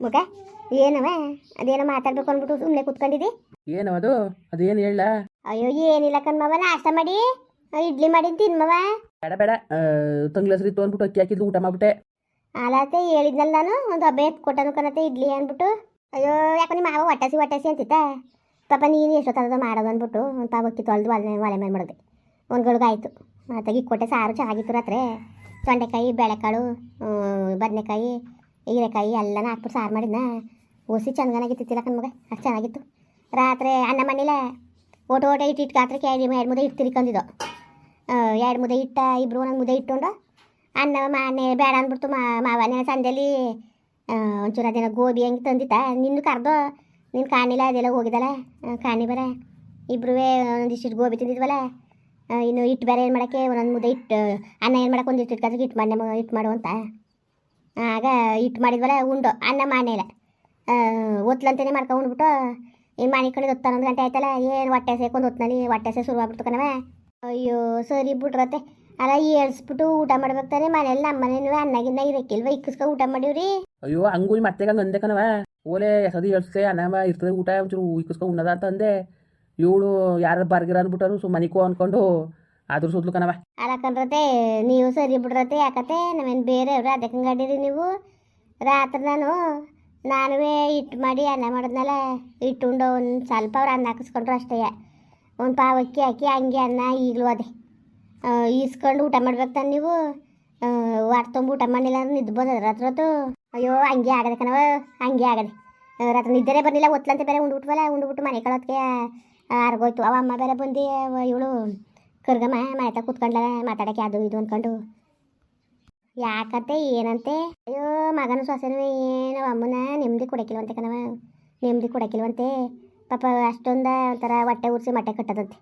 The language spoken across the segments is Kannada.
ಮಗ? ಏನವ? ಅದೇನೋ ಮಾತಾಡ್ಬೇಕು ಅಂದ್ಬಿಟ್ಟು ಸುಮ್ಮನೆ ಅದು? ಏನವದು ಅದೇನು ಹೇಳ? ಅಯ್ಯೋ ಏನಿಲ್ಲ ಕಣ್ಮವ ನಾಷ್ಟ ಮಾಡಿ ಇಡ್ಲಿ ಮಾಡಿ ತಿನ್ಮವ ಬೇಡ ಬೇಡ. ತಂಗ್ಲಸ್ರಿ ತೋನ್ಬಿಟ್ಟು ಅಕ್ಕಿ ಹಾಕಿದ್ದು ಊಟ ಮಾಡ್ಬಿಟ್ಟೆ. ಆಲತ್ತೆ ಹೇಳಿದ್ನಲ್ಲ ನಾನು ಒಂದು ಹಬ್ಬ ಎತ್ತು ಕೊಟ್ಟನು ಕಣತೆ ಇಡ್ಲಿ ಅಂದ್ಬಿಟ್ಟು. ಅಯ್ಯೋ ಯಾಕೆ ನಿಮ್ಮ ಮಾವ ಒಟ್ಟಾಸಿ ಒಟ್ಟಾಸಿ ಅಂತಿತ್ತ ಪಾಪ ನೀನು ಎಷ್ಟೊತ್ತದ ಮಾಡೋದು ಅಂದ್ಬಿಟ್ಟು ಒಂದು ಅಕ್ಕಿ ತೊಳೆದು ಒಲೆ ಒಲೆ ಮೇಲೆ ಮಾಡಿದೆ. ಒಂದು ಗಳುಗಾಯಿತು ಮತ್ತೆ ಕೊಟ್ಟೆ ಸಾರು ಚೆನ್ನಾಗಿತ್ತು ರಾತ್ರಿ. ತೊಂಡೆಕಾಯಿ ಬೇಳೆಕಾಳು ಬದನೆಕಾಯಿ ಹೀರೆಕಾಯಿ ಎಲ್ಲನ ಹಾಕ್ಬಿಟ್ಟು ಸಾರು ಮಾಡಿದ್ನ. ಓಸಿ ಚೆನ್ನಾಗಿತ್ತಿತ್ತಿಲ್ಲ ಕಣ್ಮಗ ಅಷ್ಟು ಚೆನ್ನಾಗಿತ್ತು. ರಾತ್ರಿ ಅನ್ನ ಮಣ್ಣಿಲ್ಲ ಓಟ ಓಟ ಇಟ್ಟು ಇಟ್ಟು ಗಾತ್ರಕ್ಕೆ ಎರಡು ಎರಡು ಮುದ್ದೆ ಇಟ್ಟು ತಿರ್ಕೊಂಡಿದ್ದು ಎರಡು ಮುದ್ದೆ ಇಟ್ಟ ಇಬ್ಬರು ಒಂದೊಂದು ಮುದ್ದೆ ಇಟ್ಟುಕೊಂಡು ಅನ್ನ ಮಾನೆ ಬೇಡ ಅಂದ್ಬಿಡ್ತು ಮಾವನೇ ಸಂಜೆಲಿ. ಒಂಚೂರು ಅದೇನೋ ಗೋಬಿ ಹೆಂಗೆ ತಂದಿತ್ತ. ನಿನ್ನ ಕರ್ದು. ನಿನ್ನ ಕಾಣಿಲ್ಲ ಅದೆಲ್ಲ ಹೋಗಿದ್ದಲ್ಲ. ಕಾಣಿ ಬರ. ಇಬ್ಬರೂ ಒಂದಿಷ್ಟು ಗೋಬಿ ತಿಂದಿದ್ವಲ್ಲ. ಇನ್ನು ಇಟ್ಟು ಬೇರೆ ಏನು ಮಾಡೋಕ್ಕೆ? ಒಂದೊಂದು ಮುದ್ದೆ ಇಟ್ಟು ಅನ್ನ ಏನು ಮಾಡೋಕೆ? ಇಟ್ಕೊಳಕ್ಕೆ ಇಟ್ಟು ಮಣ್ಣೆ ಇಟ್ಟು ಮಾಡು ಅಂತ. ಆಗ ಇಟ್ಟು ಮಾಡಿದ್ವಲ್ಲ ಉಂಡು, ಅನ್ನ ಮಾಡೇ ಇಲ್ಲ ಒತ್ಲಂತೇನೆ ಮಾಡ್ಕೊಂಡು ಉಂಡ್ಬಿಟ್ಟು ಏನು ಮನೆ ಕಡೆ ಹನ್ನೊಂದು ಗಂಟೆ ಆಯ್ತಲ್ಲ, ಏನು ಹೊಟ್ಟೆ ಸೇಕೊಂಡು ಹೊತ್ನಲ್ಲಿ ಹೊಟ್ಟೆ ಸೇ ಶುರು ಆಗ್ಬಿಡ್ತು ಕಣವ ಅಯ್ಯೋ, ಸರಿ ಬಿಟ್ರತ್ತೆ ಅಲ್ಲ, ಏಳ್ಸ್ಬಿಟ್ಟು ಊಟ ಮಾಡ್ಬೇಕಾರೆ ಮನೇಲಿ ನಮ್ಮ ಮನೇನು ಅನ್ನಗಿನ್ನ ಇರಕ್ಕಿಲ್ವ ಇಕ್ಕಿಸ್ಕೊ ಊಟ ಮಾಡಿವ್ರಿ. ಅಯ್ಯೋ, ಹಂಗೂ ಮತ್ತೆ ಅಂದೆ ಕಣವ ಓಲೆ ಸದಿ ಎಳ್ಸೆ ಅನ್ನ ಇರ್ತದೆ ಊಟ ಒಂಚೂರು ಇಕ್ಕಿಸ್ಕೊ ಉಣ್ಣದ ಅಂತ ಅಂದೆ. ಇವಳು ಯಾರು ಬರ್ಗಿರ ಅಂದ್ಬಿಟ್ಟರು ಸು ಮನಿಕೋ ಅನ್ಕೊಂಡು. ಅದ್ರ ಸುದ್ಲು ಕಣವ ನೀವು ಸರಿ ಬಿಡ್ರತೆ ಯಾಕತೆ ನಾವೇನು ಅವ್ರ ಅದಕ್ಕೆ ಗಡೀರಿ ನೀವು? ರಾತ್ರಿ ನಾನು, ನಾನುವೇ ಹಿಟ್ಟು ಮಾಡಿ ಅನ್ನ ಮಾಡಿದ್ನಲ್ಲ ಉಂಡು ಒಂದು ಸ್ವಲ್ಪ ಅವ್ರು ಅನ್ನ ಹಾಕಿಸ್ಕೊಂಡ್ರು ಅಷ್ಟೇ. ಒಂದು ಅಕ್ಕಿ ಹಾಕಿ, ಹಂಗೆ ಅನ್ನ, ಈಗಲೂ ಅದೇ. ಈಸ್ಕೊಂಡು ಊಟ ಮಾಡ್ಬೇಕು ತಾನೆ ನೀವು. ವಾಟ್ ತುಂಬ ಊಟ ಮಾಡಿಲ್ಲ ಅಂದ್ರೆ ನಿದ್ದು ಬಂದದ ರಾತ್ರೊತ್ತು ಅಯ್ಯೋ, ಹಂಗೆ ಆಗದೆ ಕಣವ ಹಂಗೆ ಆಗದೆ. ರಾತ್ರಿ ನಿದ್ದರೆ ಬರಲಿಲ್ಲ, ಒತ್ಲಂತ ಬೇರೆ ಉಂಡ್ಬಿಟ್ವಲ್ಲ ಉಂಡ್ಬಿಟ್ಟು ಮನೆ ಕಳೋದಕ್ಕೆ ಆರ್ಗೋಯ್ತು. ಅವ ಅಮ್ಮ ಬೇರೆ ಬಂದು ಇವಳು. ಕರ್ಗಮ್ಮ ಹತ್ರ ಕೂತ್ಕೊಂಡ್ಲ ಮಾತಾಡಕ್ಕೆ ಅದು ಇದು ಅಂದ್ಕೊಂಡು ಯಾಕತ್ತೆ ಏನಂತೆ? ಅಯ್ಯೋ, ಮಗನ ಸೊಸೆನೂ ಏನು ಅಮ್ಮನ ನೆಮ್ಮದಿ ಕೊಡಕ್ಕಿಲ್ವಂತೆ ಕಣವ ನೆಮ್ಮದಿ ಕೊಡಕ್ಕಿಲ್ವಂತೆ ಪಾಪ ಅಷ್ಟೊಂದು ಒಂಥರ ಹೊಟ್ಟೆ ಉರ್ಸಿ ಮಟ್ಟೆ ಕಟ್ಟದಂತೆ.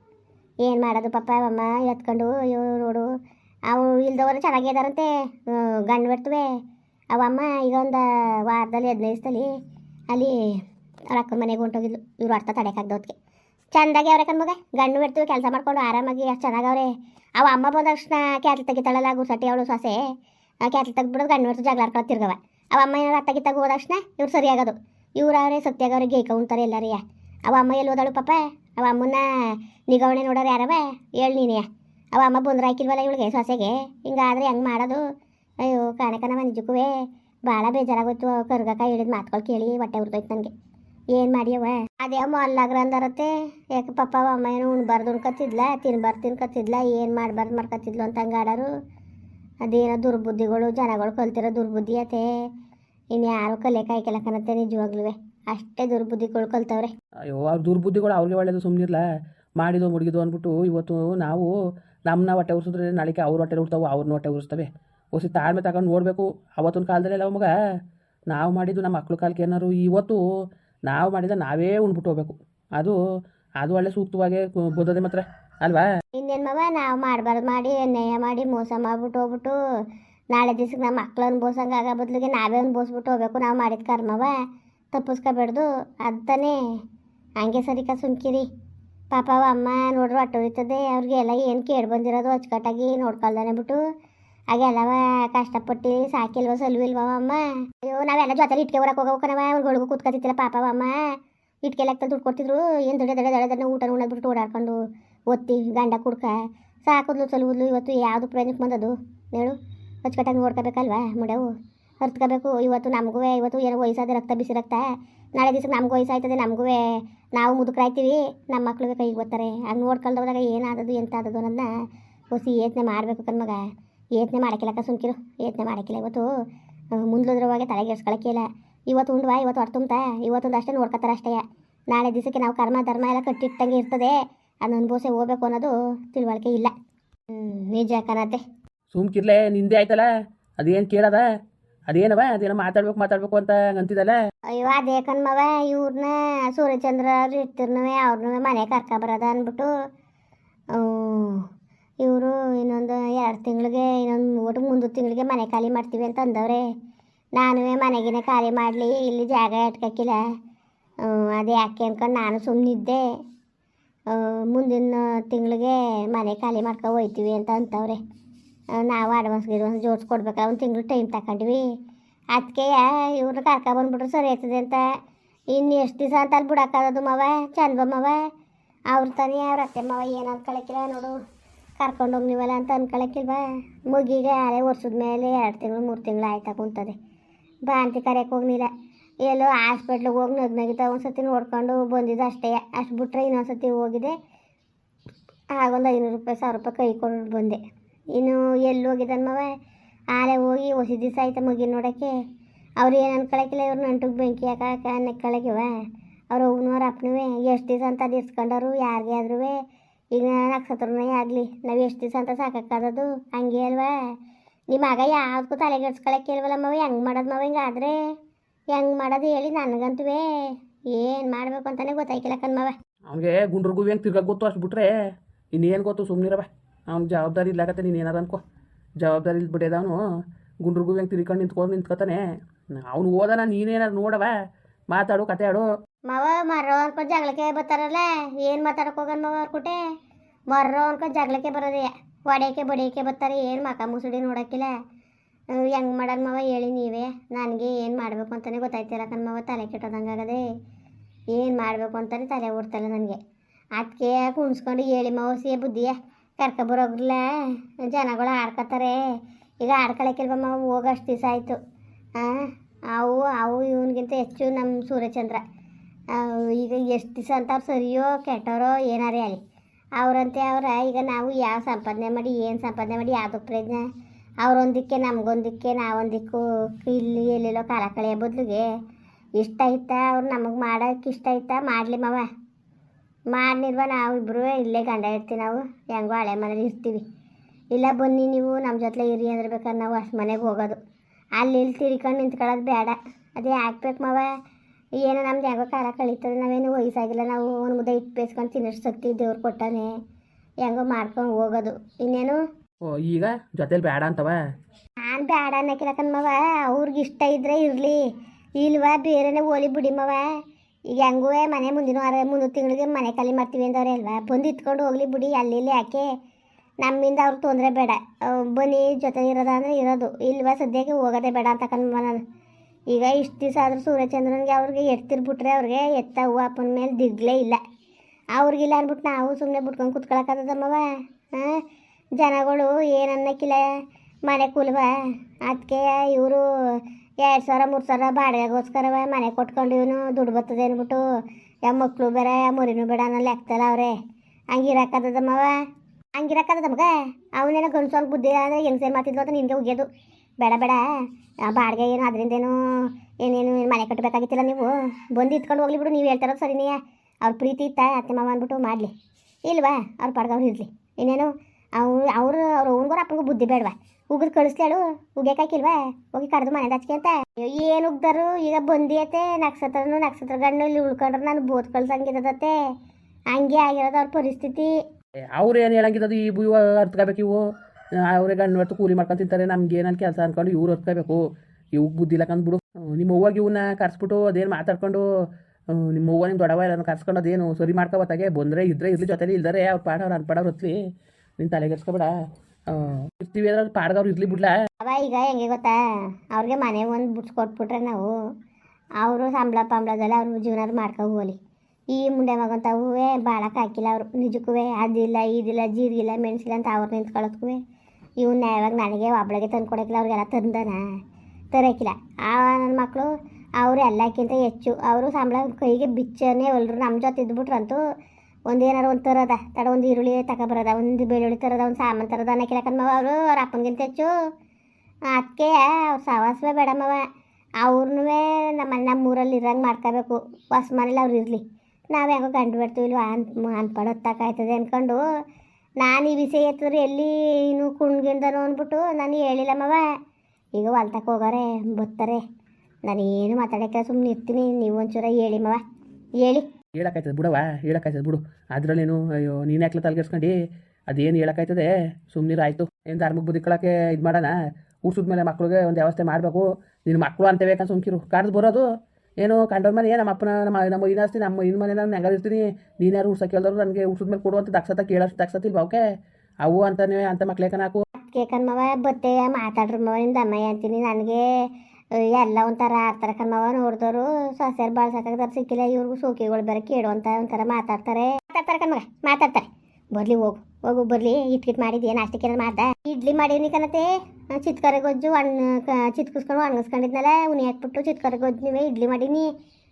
ಏನು ಮಾಡೋದು ಪಾಪ, ಅಮ್ಮ ಎತ್ಕೊಂಡು, ಅಯ್ಯೋ, ನೋಡು. ಅವು ಇಲ್ದವರು ಚೆನ್ನಾಗೇ ಇದಾರಂತೆ ಗಂಡು ಬರ್ತವೆ. ಅವಮ್ಮ ಈಗ ಒಂದು ವಾರದಲ್ಲಿ, ಹದಿನೈದು ದಿವಸದಲ್ಲಿ ಅಲ್ಲಿ ಅವ್ರ ಅಕ್ಕನ ಮನೆಗೆ ಹೊಂಟೋಗಿದ್ಲು. ಇವ್ರು ಅರ್ಥ ತಡೆಯಕ್ಕಾಗ್ದೋದ್ಕೆ ಚಂದಾಗಿ ಅವ್ರೆ ಕಣ್ಮಗ ಗಂಡು ಬಿಡ್ತೀವಿ ಕೆಲಸ ಮಾಡ್ಕೊಂಡು ಆರಾಮಾಗಿ ಅಷ್ಟು ಚೆನ್ನಾಗವ್ರೆ. ಅವ ಅಮ್ಮ ಬಂದ ತಕ್ಷಣ ಕ್ಯಾಟ್ಲ್ ತೆಗಿತಾಳಲ್ಲ ಗುಸಟಿ ಅವಳು ಸೊಸೆ. ಕ್ಯಾಟ್ಲ್ ತೆಗ್ಬಿಡೋದು ಗಂಡು ಬಿಡ್ತು ಜಗಳ ಆಡ್ಕೊಂಡು ತಿರ್ಗವ. ಅವ ಅಮ್ಮ ಏನಾರು ಅತ್ತ ಗಿತ್ತಾಗ ಹೋದ ತಕ್ಷಣ ಇವ್ರು ಸರಿಯಾಗೋದು ಇವ್ರು ಅವರೇ ಸತ್ಯಾಗವ್ರೆ ಗೇಯ್ಕ ಉಣ್ತಾರೆ ಎಲ್ಲರಿಯ ಅವ ಅಮ್ಮ ಎಲ್ಲಿ ಹೋದಾಳು ಪಾಪ? ಅವ ಅಮ್ಮನ ನಿಗವಣೆ ನೋಡೋರು ಯಾರವ? ಹೇಳಿ ನೀನೇ ಅವ ಅಮ್ಮ ಬಂದ್ರೆ ಹಾಕಿಲ್ವಲ್ಲ ಇವಳಿಗೆ ಸೊಸೆಗೆ? ಹಿಂಗಾದ್ರೆ ಹೆಂಗೆ ಮಾಡೋದು? ಅಯ್ಯೋ ಕಾಣಕನವ ನಿಜಕ್ಕೂ ಭಾಳ ಬೇಜಾರಾಗೋಯ್ತು. ಕರ್ಗಕ ಹೇಳಿದ ಮಾತುಗಳು ಕೇಳಿ ಹೊಟ್ಟೆ ಉರ್ತೋಯ್ತು ನನಗೆ. ಏನು ಮಾಡ್ಯವ? ಅದೇ ಮೊಲ್ಲಾಗ್ರ ಅಂದರತ್ತೆ ಯಾಕೆ ಪಪ್ಪ ಅವ ಅಮ್ಮ ಏನು ಉಣ್ಬಾರ್ದು ಉಣ್ಕತ್ತಿದ್ಲ ತಿನ್ಬಾರ್ದು ತಿನ್ಕತ್ತಿದ್ಲ ಏನು ಮಾಡ್ಬಾರ್ದು ಮಾಡ್ಕತ್ತಿದ್ಲು ಅಂತ ಹಂಗಾಡರು ಅದೇನೋ ದುರ್ಬುದ್ಧಿಗಳು, ಜನಗಳು ಕಲ್ತಿರೋ ದುರ್ಬುದ್ಧಿ ಅತೆ ಇನ್ನು ಯಾರು ಕಲಿಯಕ್ಕೆ ಆಯ್ಕಲಕ್ಕನತ್ತೆ ನಿಜವಾಗ್ಲೂ ಅಷ್ಟೇ ದುರ್ಬುದ್ಧಿಗಳು ಕಲ್ತವ್ರೆ. ಅಯ್ಯೋ, ಅವ್ರ ದುರ್ಬುದ್ಧಿಗಳು ಅವ್ರಿಗೆ ಒಳ್ಳೇದು ಸುಮ್ಮನಿರ್ಲ ಮಾಡಿದ್ದು ಮುಡಿದೋ ಅಂದ್ಬಿಟ್ಟು ಇವತ್ತು ನಾವು ನಮ್ಮನ್ನ ಹೊಟ್ಟೆ ಉರ್ಸಿದ್ರೆ ನಾಳೆಗೆ ಅವ್ರ ಹೊಟ್ಟೆ ಉರ್ತಾವೆ ಅವ್ರನ್ನ ಹೊಟ್ಟೆ ಉರಿಸ್ತವೆ. ಒಸಿ ತಾಳ್ಮೆ ತಗೊಂಡು ನೋಡಬೇಕು. ಅವತ್ತಿನ ಕಾಲದಲ್ಲೇ ಮಗ, ನಾವು ಮಾಡಿದ್ದು ನಮ್ಮ ಮಕ್ಳು ಕಾಲಕ್ಕೆ ಏನಾರು ಇವತ್ತು ನಾವು ಮಾಡಿದ ನಾವೇ ಉಣ್ಬಿಟ್ಟು ಹೋಗ್ಬೇಕು. ಅದು ಅದು ಒಳ್ಳೆ ಸೂಕ್ತವಾಗಿ ಬೋದದೆ ಮಾತ್ರ, ಅಲ್ವಾ? ಇನ್ನೇನ್ ಮವ, ನಾವು ಮಾಡಬಾರ್ದು ಮಾಡಿ ಅನ್ಯಾಯ ಮಾಡಿ, ಮೋಸ ಮಾಡ್ಬಿಟ್ಟು ಹೋಗ್ಬಿಟ್ಟು, ನಾಳೆ ದಿವ್ಸಕ್ಕೆ ನಮ್ಮ ಮಕ್ಳು ಅನ್ಬೋಸಂಗೆ ಆಗೋ ಬದಲಿಗೆ ನಾವೇ ಅನ್ಬೋಸ್ಬಿಟ್ಟು ಹೋಗ್ಬೇಕು, ನಾವು ಮಾಡಿದ ಕರ್ಮವ ತಪ್ಪಿಸ್ಕೊಬೇಡ್ದು ಅದು ತಾನೇ ಹಂಗೆ ಸರಿಕ ಸುಮ್ಕಿರಿ. ಪಾಪ ಅವ ಅಮ್ಮ ನೋಡ್ರು ಹೊಟ್ಟೆ ಉರಿತದೆ ಅವ್ರಿಗೆ ಎಲ್ಲ ಏನು ಕೇಳಿ ಬಂದಿರೋದು ಅಚ್ಚುಕಟ್ಟಾಗಿ ನೋಡ್ಕೊಳ್ದಾನೆ ಬಿಟ್ಟು ಹಾಗೆಲ್ಲವ ಕಷ್ಟಪಟ್ಟು ಸಾಕಿಲ್ವ ಸಲ್ವಿಲ್ವ ಅಮ್ಮ ಅಯ್ಯೋ, ನಾವೆಲ್ಲ ಜೊತೆಲಿ ಇಟ್ಕೆ ಹೊರಕ್ಕೆ ಹೋಗೋಕನವ ಅವ್ರುಗಳಿಗೂ ಕೂತ್ಕೊತಿತ್ತಿಲ್ಲ ಪಾಪ ಅಮ್ಮ ಇಟ್ಕೆ ಲೆಕ್ಕದಲ್ಲಿ ದುಡ್ಡು ಕೊಡ್ತಿದ್ರು ಏನು ದೊಡ್ಡ ದಡ ದಡ ಊಟ ಉಣ್ಣದ್ಬಿಟ್ಟು ಓಡಾಡ್ಕೊಂಡು ಒತ್ತಿ ಗಂಡ ಕುಡ್ಕ. ಸಾಕುದ್ಲು, ಸಲುವುದ್ಲು, ಇವತ್ತು ಯಾವುದು ಪ್ರಯೋಜನಕ್ಕೆ ಬಂದದು ಹೇಳು? ಅಚ್ಚುಕಟ್ಟಾಗಿ ನೋಡ್ಕೋಬೇಕಲ್ವಾ ಮುಡವು? ಅರ್ತ್ಕೋಬೇಕು ಇವತ್ತು ನಮಗೂ ಇವತ್ತು ಏನೋ ವಯಸ್ಸಾದ ರಕ್ತ, ಬಿಸಿ ರಕ್ತ. ನಾಳೆ ದಿವಸ ನಮ್ಗೆ ವಯಸ್ಸಾಯ್ತದೆ, ನಮಗೂ ನಾವು ಮುದುಕರಾಯ್ತೀವಿ ನಮ್ಮ ಮಕ್ಳಿಗೆ ಕೈಗೆ ಬರ್ತಾರೆ ಹಂಗೆ ನೋಡ್ಕೊಳ್ದವ್ರಾಗ ಏನಾದದು ಎಂತ ಆದದು ಅನ್ನೋದನ್ನ ಹೊಸಿ ಯೋಚನೆ ಮಾಡಬೇಕು ಕಣ್ಮಗ. ಯೋಚನೆ ಮಾಡೋಕ್ಕಿಲ್ಲಕ್ಕ ಸುಮ್ಕಿರು. ಯೋಚನೆ ಮಾಡೋಕ್ಕಿಲ್ಲ ಇವತ್ತು. ಮುಂದ್ಲದ್ರೊಳಗೆ ತಲೆಗೆ ಎಸ್ಕೊಳಕ್ಕಿಲ್ಲ ಇವತ್ತು ಉಂಡ್ವಾ ಇವತ್ತು ಹೊರ ತುಂಬ ಇವತ್ತೊಂದು ಅಷ್ಟೇ ನೋಡ್ಕೊತಾರೆ ಅಷ್ಟೇ. ನಾಳೆ ದಿವಸಕ್ಕೆ ನಾವು ಕರ್ಮ ಧರ್ಮ ಎಲ್ಲ ಕಟ್ಟಿಟ್ಟಂಗೆ ಇರ್ತದೆ. ಅದನ್ನ ಅನುಭವಿಸಿ ಹೋಗ್ಬೇಕು ಅನ್ನೋದು ತಿಳುವಳಿಕೆ ಇಲ್ಲ. ನಿಜ ಕಣತೆ ಸುಮ್ಕಿರ್ಲೆ ನಿಂದೆ ಆಯ್ತಲ್ಲ? ಅದೇನು ಕೇಳದ? ಅದೇನವ? ಅದೇನೋ ಮಾತಾಡ್ಬೇಕು ಮಾತಾಡ್ಬೇಕು ಅಂತ ಅಂತಿದಲ್ಲ? ಅಯ್ಯೋ ಅದೇ ಕಣ್ಮವ ಇವ್ರನ್ನ ಸೂರ್ಯಚಂದ್ರ ಅವ್ರು ಇರ್ತಿರ್ನವೆ ಅವ್ರನ್ನೂ ಮನೆ ಕರ್ಕೊಬರೋದ ಅಂದ್ಬಿಟ್ಟು. ಇವರು ಇನ್ನೊಂದು ಎರಡು ತಿಂಗಳಿಗೆ, ಇನ್ನೊಂದು ಒಟ್ಟು ಮುಂದೆ ತಿಂಗಳಿಗೆ ಮನೆ ಖಾಲಿ ಮಾಡ್ತೀವಿ ಅಂತ ಅಂದವ್ರೆ. ನಾನು ಮನೆಗಿನ ಖಾಲಿ ಮಾಡಲಿ, ಇಲ್ಲಿ ಜಾಗ ಎಟ್ಕಿಲ್ಲ ಅದು ಯಾಕೆ ಅಂದ್ಕೊಂಡು ನಾನು ಸುಮ್ಮನಿದ್ದೆ ಮುಂದಿನ ತಿಂಗಳಿಗೆ ಮನೆ ಖಾಲಿ ಮಾಡ್ಕೊ ಹೋಯ್ತೀವಿ ಅಂತ ಅಂತವ್ರೆ ನಾವು ಅಡ್ವಾನ್ಸ್ ಗಿಡ್ವಾನ್ಸ್ ಕೊಡ್ಬೇಕು ಒಂದು ತಿಂಗಳು ಟೈಮ್ ತಗೊಂಡ್ವಿ. ಅದಕ್ಕೆ ಇವ್ರನ್ನ ಕರ್ಕೊಬಂದ್ಬಿಟ್ರೆ ಸರಿ ಆಯ್ತದೆ ಅಂತ. ಇನ್ನು ಎಷ್ಟು ದಿವಸ ಅಂತ ಅಲ್ಲಿ ಬಿಡಕ್ಕಾಗದು ಮವ ಚಂದ ಮವ ಅವ್ರ ತಾನೇ, ಅವ್ರ ಅತ್ತೆ ಮಾವ ಏನು ನೋಡು. ಕರ್ಕೊಂಡೋಗಿ ನೀವಲ್ಲ ಅಂತ ಅನ್ಕೊಳಕ್ಕಿಲ್ವಾ? ಮುಗಿಗೆ ಅಲೆ ವರ್ಷದ ಮೇಲೆ ಎರಡು ತಿಂಗಳು, ಮೂರು ತಿಂಗಳು ಆಯ್ತಾ ಕುಂತದೆ. ಬಾಂತಿ ಕರೆಯಕ್ಕೆ ಹೋಗ್ನಿಲ್ಲ. ಎಲ್ಲೋ ಹಾಸ್ಪಿಟ್ಲಿಗೆ ಹೋಗಿ ನಗ್ನಗಿತ ಒಂದು ಒಂದ್ಸತಿ ನೋಡ್ಕೊಂಡು ಬಂದಿದ್ದು ಅಷ್ಟೇ. ಅಷ್ಟು ಬಿಟ್ರೆ ಇನ್ನೊಂದ್ಸತಿ ಹೋಗಿದೆ. ಆಗೊಂದು ಐನೂರು ರೂಪಾಯಿ, ಸಾವಿರ ರೂಪಾಯಿ ಕೈ ಕೊಟ್ಟು ಬಂದೆ. ಇನ್ನು ಎಲ್ಲಿ ಹೋಗಿದ್ದಾನ ಮವ? ಆಲೆ ಹೋಗಿ ಹೊಸ ದಿವಸ ಆಯ್ತಾ ಮಗಿ ನೋಡೋಕ್ಕೆ? ಅವ್ರು ಏನು ಅನ್ಕೊಳಕ್ಕಿಲ್ಲ ಇವ್ರು ನಂಟಿಗೆ ಬೆಂಕಿ ಹಾಕ ನೆಕ್ಕಳಗಿವ ಅವ್ರು ಹೋಗ್ನವ್ರು ಅಪ್ಪನೂ ಎಷ್ಟು ದಿವಸ ಅಂತ ಇಸ್ಕೊಂಡವ್ರು ಯಾರಿಗೆ ಆದ್ರೂ ಈಗ ನಕ್ಷತ್ರನೇ ಆಗಲಿ, ನಾವು ಎಷ್ಟು ದಿವಸ ಅಂತ ಸಾಕಾಗದು ಹಂಗೆ ಅಲ್ವಾ? ನಿಮ್ಮ ಮಗ ಯಾವುದಕ್ಕೂ ತಲೆಗೆಡ್ಸ್ಕೊಳಕ್ಕೆ ಇಲ್ವಲ್ಲ ಮವ, ಹೆಂಗೆ ಮಾಡೋದು ಮವ ಹಿಂಗಾದ್ರೆ ಹೆಂಗೆ ಮಾಡೋದು ಹೇಳಿ ನನಗಂತೂ ಏನು ಮಾಡಬೇಕು ಅಂತಾನೆ ಗೊತ್ತಾಯ್ಕಿಲ್ಲ ಕಣ್ಮವ ಅವ್ನಿಗೆ ಗುಂಡ್ರಿಗೂ ಹೆಂಗೆ ತಿರ್ಗಕ್ಕೆ ಗೊತ್ತು ಅಷ್ಟು ಬಿಟ್ರೆ? ಇನ್ನೇನು ಗೊತ್ತು ಸುಮ್ಮನಿರವ ಅವ್ನ ಜವಾಬ್ದಾರಿ ಇಲ್ಲಾಗತ್ತೆ, ನೀನು ಏನಾರ ಅನ್ಕೋ. ಜವಾಬ್ದಾರಿ ಇಲ್ಲಿ ಬಿಡೋದವನು ಗುಂಡ್ರಿಗೂ ಹೆಂಗೆ ತಿರ್ಕೊಂಡು ನಿಂತ್ಕೊಂಡು ನಿಂತ್ಕೊತಾನೆ. ಅವ್ನು ಓದನ ನೀನೇನಾರು ನೋಡವ? ಮಾತಾಡು, ಕತೆ ಆಡು. ಮಾವ, ಮರ್ರೋ ಅನ್ಕೊಂಡು ಜಗಳಕ್ಕೆ ಬರ್ತಾರಲ್ಲ, ಏನು ಮಾತಾಡಕ್ಕೆ ಹೋಗನ್ ಮಾವ ಅವ್ರ ಮರ್ರೋ ಅನ್ಕೊಂಡು ಜಗಳಕ್ಕೆ ಬರೋದೆ, ಒಡೆಯಕ್ಕೆ ಬಡಿಯಕ್ಕೆ ಬರ್ತಾರೆ, ಏನು ಮಕ ಮುಸುಡಿ ನೋಡೋಕ್ಕಿಲ್ಲ. ಹೆಂಗೆ ಮಾಡೋದು ಮಾವ ಹೇಳಿ ನೀವೇ, ನನಗೆ ಏನು ಮಾಡಬೇಕು ಅಂತಲೇ ಗೊತ್ತಾಯ್ತಿಲ್ಲ ಕಣ್ ಮಾವ, ತಲೆ ಕೆಟ್ಟೋದಂಗಾಗದೆ ಏನು ಮಾಡಬೇಕು ಅಂತಲೇ ತಲೆ ಓಡ್ತಲ್ಲ ನನಗೆ. ಅದಕ್ಕೆ ಕುಣಿಸ್ಕೊಂಡು ಹೇಳಿ ಮಾವ, ಸಿ ಬುದ್ಧಿಯ ಕರ್ಕೊಬರೋಗ್ಲ ಜನಗಳು ಆಡ್ಕೊತಾರೆ ಈಗ ಆಡ್ಕೊಳಕ್ಕಿಲ್ವ ಮಾವ ಹೋಗೋಷ್ಟು ದಿವಸ ಆಯಿತು. ಅವು ಅವು ಇವನಿಗಿಂತ ಹೆಚ್ಚು ನಮ್ಮ ಸೂರ್ಯಚಂದ್ರ. ಈಗ ಎಷ್ಟು ದಿವಸ ಅಂತ ಸರಿಯೋ ಕೆಟ್ಟವರೋ ಏನಾರೇ ಆಗಲಿ. ಅವರಂತೆ ಅವ್ರ, ಈಗ ನಾವು ಯಾವ ಸಂಪಾದನೆ ಮಾಡಿ, ಏನು ಸಂಪಾದನೆ ಮಾಡಿ ಯಾವುದು ಪ್ರಯತ್ನ? ಅವರೊಂದಿಕ್ಕೆ, ನಮಗೊಂದಿಕ್ಕೆ, ನಾವೊಂದಿಕ್ಕು ಇಲ್ಲಿ ಎಲ್ಲೆಲ್ಲೋ ಕಾಲ ಕಳೆಯೋ ಬದಲಿಗೆ ಇಷ್ಟ ಆಯ್ತಾ ಅವ್ರು ನಮಗೆ ಮಾಡೋಕ್ಕೆ ಇಷ್ಟ ಆಯ್ತಾ ಮಾಡಲಿ ಮಾವ. ನಾವು ಇಬ್ಬರು ಇಲ್ಲೇ ಗಂಡ ಇರ್ತೀವಿ ನಾವು, ಹೆಂಗೋ ಹಳೆ ಮನೇಲಿ ಇರ್ತೀವಿ. ಇಲ್ಲ ಬನ್ನಿ ನೀವು ನಮ್ಮ ಜೊತೆ ಇರಿ ಅಂದ್ರೆ ಬೇಕಾದ್ರೆ ನಾವು ಅಷ್ಟು ಮನೆಗೆ ಹೋಗೋದು. ಅಲ್ಲಿ ಇಲ್ಲಿ ತಿರ್ಕೊಂಡು ನಿಂತ್ಕೊಳ್ಳೋದು ಬೇಡ. ಅದೇ ಹಾಕ್ಬೇಕು ಮಾವ. ಏನೋ ನಮ್ದು ಹೆಂಗೋ ಕಾಲ ಕಳೀತದೆ. ನಾವೇನು ವಯಸ್ಸಾಗಿಲ್ಲ. ನಾವು ಒಂದು ಮುದ್ದೆ ಇಟ್ಟು ಬೇಯಿಸ್ಕೊಂಡು ತಿನ್ನೋಷ್ಟು ಶಕ್ತಿ ದೇವ್ರು ಕೊಟ್ಟಾನೆ. ಹೆಂಗೋ ಮಾಡ್ಕೊಂಡು ಹೋಗೋದು. ಇನ್ನೇನು? ಓ ಈಗ ಜೊತೆಲಿ ಬೇಡ ಅಂತವ? ನಾನು ಬೇಡ ಅನ್ನಕ್ಕಿಲ್ಲ ಕಣ್ಮವ. ಅವ್ರಿಗೆ ಇಷ್ಟ ಇದ್ರೆ ಇರಲಿ. ಇಲ್ವಾ ಬೇರೆನೇ ಓಲಿ ಬಿಡಿ ಮವ ಈಗ ಹೆಂಗೂ ಮನೆ ಮುಂದಿನ ವಾರ ಮುಂದಿನ ತಿಂಗಳಿಗೆ ಮನೆ ಖಾಲಿ ಮಾಡ್ತೀವಿ ಅಂದವ್ರೆ ಅಲ್ವಾ? ಬಂದು ಇತ್ಕೊಂಡು ಹೋಗ್ಲಿ ಬಿಡಿ. ಅಲ್ಲಿ ಇಲ್ಲಿ ಯಾಕೆ? ನಮ್ಮಿಂದ ಅವ್ರಿಗೆ ತೊಂದರೆ ಬೇಡ. ಬನ್ನಿ ಜೊತೆ ಇರೋದಂದ್ರೆ ಇರೋದು. ಇಲ್ವಾ ಸದ್ಯಕ್ಕೆ ಹೋಗೋದೇ ಬೇಡ ಅಂತ ಕಣ್ಮ ನಾನು. ಈಗ ಇಷ್ಟು ದಿವಸ ಆದರೂ ಸೂರ್ಯಚಂದ್ರನಿಗೆ ಅವ್ರಿಗೆ ಎತ್ತಿರ್ಬಿಟ್ರೆ ಅವ್ರಿಗೆ ಎತ್ತ ಹೂವು ಅಪ್ಪನ ಮೇಲೆ ದಿಗ್ಲೇ ಇಲ್ಲ. ಅವ್ರಿಗಿಲ್ಲ ಅಂದ್ಬಿಟ್ಟು ನಾವು ಸುಮ್ಮನೆ ಬಿಟ್ಕೊಂಡು ಕುತ್ಕೊಳಕ್ಕಾಗದಮ್ಮವ ಹಾಂ ಜನಗಳು ಏನು ಅನ್ನಕ್ಕಿಲ್ಲ. ಮನೆ ಕೂಲ್ವ? ಅದಕ್ಕೆ ಇವರು ಎರಡು ಸಾವಿರ, ಮೂರು ಸಾವಿರ ಬಾಡಿಗೆಗೋಸ್ಕರವ ಮನೆ ಕೊಟ್ಕೊಂಡು ಇವನು ದುಡ್ಡು ಬರ್ತದೆ ಅಂದ್ಬಿಟ್ಟು ಯಾವ ಮಕ್ಕಳು ಬೇರೆ ಮುರಿನೂ ಬೇಡ ಅನ್ನೋ ಲೆಕ್ಕದಲ್ಲ ಅವರೇ. ಹಂಗಿರಕ್ಕದಮ್ಮವ ಹಂಗಿರಕ್ಕದ ಮಗ ಅವನೇನೋ ಸ್ವಲ್ಪ ಬುದ್ಧಿ ಅಂದರೆ ಹೆಂಗೆ ಸೇರ್ ಮಾಡ್ತಿದ್ಲು ಅಂತ ನಿನಗೆ ಉಗಿಯೋದು ಬೇಡ ಬೇಡ. ಬಾಡಿಗೆ ಏನು, ಅದರಿಂದೇನು, ಏನೇನು ಮನೆ ಕಟ್ಟಬೇಕಾಗಿತ್ತಿಲ್ಲ ನೀವು. ಬಂದು ಇತ್ಕೊಂಡು ಹೋಗ್ಲಿ ಬಿಡು, ನೀವು ಹೇಳ್ತಾರೋ ಸರಿನೇ. ಅವ್ರ ಪ್ರೀತಿ ಇತ್ತ, ಅತ್ತೆ, ಮಾವ ಅಂದ್ಬಿಟ್ಟು ಮಾಡಲಿ. ಇಲ್ವಾ? ಅವ್ರ ಪಾಡ್ಗವ್ರು ಇರಲಿ. ಇನ್ನೇನು? ಅವ್ರು, ಅವರು, ಅವ್ರ ಅವ್ನಿಗೋರ ಅಪ್ಪನಿಗೂ ಬುದ್ಧಿ ಬೇಡವಾ? ಉಗಿದು ಕಳಿಸ್ತಾಳು ಉಗ್ಯಾಕಿಲ್ವಾ ಹೋಗಿ ಕಡ್ದು ಮನೆ ಹಚ್ಕೆ ಅಂತ. ಏನು ಉಗ್ದರು? ಈಗ ಬಂದಿಯತೆ ನಕ್ಷತ್ರನು ನಕ್ಷತ್ರ ಗಣ್ಣು ಇಲ್ಲಿ ಉಳ್ಕೊಂಡ್ರೆ, ನಾನು ಬೋತ್ ಕಳ್ಸಂಗಿರದತ್ತೆ ಹಂಗೆ ಆಗಿರೋದು ಅವ್ರ ಪರಿಸ್ಥಿತಿ. ಅವ್ರು ಏನು ಹೇಳಂಗಿದ್ದದು ಈ ಇವು ಅರ್ತ್ಕೋಬೇಕು ಇವು? ಅವ್ರೆ ಗಂಡು ಹೊತ್ತು ಕೂಲಿ ಮಾಡ್ಕೊಂಡು ತಿಂತಾರೆ, ನಮ್ಗೆ ಏನಂತ ಕೆಲಸ ಅನ್ಕೊಂಡು ಇವ್ರು ಅರ್ತ್ಕೋಬೇಕು. ಇವು ಬುದ್ಧಿ ಬಿಡು. ನಿಮ್ಮ ಅವ್ವಾಗ ಇವನ್ನ ಕರ್ಸ್ಬಿಟ್ಟು ಅದೇನು ಮಾತಾಡ್ಕೊಂಡು ನಿಮ್ಮ ಅವ್ವ ನಿಮ್ಮ ದೊಡ್ಡವ ಇಲ್ಲ ಕರ್ಸ್ಕೊಂಡು ಅದೇನು ಸರಿ ಮಾಡ್ಕೊಬತ್ತಾಗೆ, ಬಂದರೆ ಇದ್ರೆ ಇರ್ಲಿ ಜೊತೆಲಿ, ಇಲ್ದರೆ ಅವ್ರು ಪಾಡವ್ರು ಅನ್ಪಾಡವ್ರು ಹತ್ಲಿ. ನಿನ್ನ ತಲೆಗೆಡ್ಸ್ಕೊಬೇಡ ಇರ್ತೀವಿ ಅಂದ್ರೆ ಪಾಡ್ದವ್ರು ಇರ್ಲಿ ಬಿಡ್ಲಾ? ಅವ ಈಗ ಹೆಂಗೆ ಗೊತ್ತಾ? ಅವ್ರಿಗೆ ಮನೆ ಒಂದು ಬಿಡ್ಸ್ಕೊಟ್ಬಿಟ್ರೆ ನಾವು, ಅವರು ಸಂಬಳ ಪಂಬಳದಲ್ಲಿ ಅವ್ರ ಜೀವನ ಮಾಡ್ಕೊ ಹೋಗಲಿ. ಈ ಮುಂಡೆ ಹೂವೇ ಬಾಳಕ್ಕೆ ಹಾಕಿಲ್ಲ ಅವರು. ನಿಜಕ್ಕೂ ಅದಿಲ್ಲ, ಇದಿಲ್ಲ ಜೀರಿಗಿಲ್ಲ ಮೆಣಸಿಲ್ಲ ಅಂತ ಅವ್ರು ನಿಂತ್ಕೊಳ್ಳೋದಕ್ಕೂ ಇವ್ನ ಯಾವಾಗ ನನಗೆ ಒಬ್ಬಳಿಗೆ ತಂದು ಕೊಡೋಕ್ಕಿಲ್ಲ, ಅವ್ರಿಗೆಲ್ಲ ತಂದನ? ತರೋಕ್ಕಿಲ್ಲ ಆ ನನ್ನ ಮಕ್ಕಳು ಅವರು ಎಲ್ಲಕ್ಕಿಂತ ಹೆಚ್ಚು. ಅವರು ಸಂಬಳ ಕೈಗೆ ಬಿಚ್ಚನೇ ಒಲ್ರು ನಮ್ಮ ಜೊತೆ ಇದ್ಬಿಟ್ರಂತೂ ಒಂದು ಏನಾರು ಒಂದು ತರದ ತಡ ಒಂದು ಈರುಳ್ಳಿ ತಗೊಬರೋದ, ಒಂದು ಬೆಳ್ಳುಳ್ಳಿ ತರದ, ಒಂದು ಸಾಮಾನು ತರದ ಅನ್ನಕ್ಕಿಲ್ಲ ಕಣ್ಮವ ಅವರು. ಅವ್ರ ಅಪ್ಪನಿಗಿಂತ ಹೆಚ್ಚು ಅದಕ್ಕೆ ಅವ್ರ ಸವಾಸವೇ ಬೇಡಮ್ಮವ ಅವ್ರನ್ನೂ ನಮ್ಮ ನಮ್ಮೂರಲ್ಲಿ ಇರಂಗೆ ಮಾಡ್ಕೋಬೇಕು. ಹೊಸ ಮನೇಲಿ ಅವ್ರು ಇರಲಿ. ನಾವು ಗಂಡು ಬಿಡ್ತೀವಿ ಅಂತ ಅನ್ ಅನ್ಪಡ ಹೊತ್ತಾಕಾಯ್ತದೆ ಅಂದ್ಕೊಂಡು ನಾನು ಈ ವಿಷಯ ಎತ್ತಿದ್ರೆ ಎಲ್ಲಿ ಇನ್ನು ಕುಣ್ಗಿಂದನು ಅಂದ್ಬಿಟ್ಟು ನಾನು ಹೇಳಿಲ್ಲಮ್ಮವ ಈಗ ಹೊಲ್ತಕ್ಕೆ ಹೋಗೋರೆ ಬರ್ತಾರೆ ನಾನು ಏನು ಮಾತಾಡೋಕ್ಕೆ ಸುಮ್ಮನೆ ಇರ್ತೀನಿ. ನೀವು ಒಂಚೂರ ಹೇಳಿ ಮವ. ಹೇಳಿ. ಹೇಳಕ್ಕಾಯ್ತದೆ ಬಿಡವ ಹೇಳಕ್ಕಾಯ್ತದೆ ಬಿಡು. ಅದರಲ್ಲೇನು ಅಯ್ಯೋ, ನೀನು ಯಾಕೆ ತಲೆಗೆಡ್ಸ್ಕೊಂಡು ಅದೇನು ಹೇಳಕ್ಕಾಯ್ತದೆ? ಸುಮ್ಮನೆ ಆಯಿತು. ಏನು ಧಾರ್ಮಿಕ ಬದುಕೊಳ್ಳೋಕ್ಕೆ ಇದು ಮಾಡೋಣ? ಊರ್ಸಿದ ಮೇಲೆ ಮಕ್ಳಿಗೆ ಒಂದು ವ್ಯವಸ್ಥೆ ಮಾಡಬೇಕು. ನಿನ್ನ ಮಕ್ಕಳು ಅಂತ ಬೇಕಂತ ಸುಮ್ಕಿರು. ಕಾರ್ದು ಬರೋದು. ಏನು ಕಂಡೋರ್ ಮನೆ ನಮ್ಮ ಅಪ್ಪನ, ನಮ್ಮ ನಮ್ಮ ಇನಾಸ್ತಿ ನಮ್ಮ ಇನ್ನು ಮನೆ ನಾನು ಹೆಂಗಾರಿರ್ತೀನಿ ನೀನು ಯಾರು ಉಡ್ಸಕ್ಕೆ ನನಗೆ ಊರ್ಸಿದ ಮೇಲೆ ಕೊಡುವಂಥ ದಕ್ಷತೆ ಕೇಳೋಷ್ಟು ದಕ್ಷತೆ ಇಲ್ವಾ ಅವಕ್ಕೆ ಅವು ಅಂತಾನೆ ಅಂತ ಮಕ್ಳೇ ಕನಕು ಕೇಕನ್ ಮಾವ ಬತ್ತೆ ಮಾತಾಡ್ರಿ ಮವ ಅಮ್ಮ ಅಂತೀನಿ, ನನಗೆ ಎಲ್ಲ ಒಂಥರ ಆಡ್ತಾರೆ ಕಣ್ಮವ ನೋಡಿದವರು ಸೊಸೆಯರು ಸಾಕಾಗ ಸಿಕ್ಕಿಲ್ಲ, ಇವ್ರಿಗೂ ಸೋಕಿಗಳು ಬೇರೆ ಕೇಳು ಅಂತ ಒಂಥರ ಮಾತಾಡ್ತಾರೆ. ಮಾತಾಡ್ತಾರೆ ಕಣ್ಮಗ ಮಾತಾಡ್ತಾರೆ. ಬರ್ಲಿ ಹೋಗು ಹೋಗು, ಬರ್ಲಿ ಇಟ್ಕಿಟ್ ಮಾಡಿದ್ಯಾ ನಾಷ್ಟಕ್ಕೆ ಮಾಡ್ದ? ಇಡ್ಲಿ ಮಾಡಿದ್ನಿ ಕಣತೆ. ಚಿತ್ಕರೆ ಗೊಜ್ಜು ಅಣ್ಣ ಚಿತ್ಕಿಸ್ಕೊಂಡು ಒಣಗಿಸ್ಕೊಂಡಿದ್ನಲ್ಲ, ಉನಿ ಹಾಕ್ಬಿಟ್ಟು ಚಿತ್ಕರೆ ಗೊಜ್ಜು ನೀವೇ ಇಡ್ಲಿ ಮಾಡೀನಿ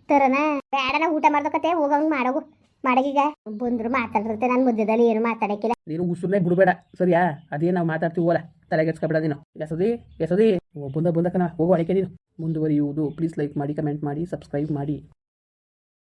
ತರನ ಬೇಡ, ನಾ ಊಟ ಮಾಡ್ದಕತ್ತೆ ಹೋಗಂಗ್ ಮಾಡೋಗು ಮಾಡಗೀಗ. ಬಂದ್ರು ಮಾತಾಡಿರುತ್ತೆ ನಾನು ಮಧ್ಯದಲ್ಲಿ ಏನು ಮಾತಾಡಕ್ಕಿಲ್ಲ. ನೀನು ಉಸುರ್ನೇ ಬಿಡಬೇಡ, ಸರಿಯಾ? ಅದೇ ನಾವು ಮಾತಾಡ್ತೀವಿ ಓಲ ತಲೆಗೆಡ್ಸ್ಕೊಬೇಡ ನೀನು. ಎಸದಿ ಎಸದಿ ಬಂದ ಬಂದಕ್ಕ ಹೋಗೋ ಅಡಿಕೆ ನೀನು. ಮುಂದುವರಿಯುವುದು ಪ್ಲೀಸ್ ಲೈಕ್ ಮಾಡಿ ಕಮೆಂಟ್ ಮಾಡಿ ಸಬ್ಸ್ಕ್ರೈಬ್ ಮಾಡಿ.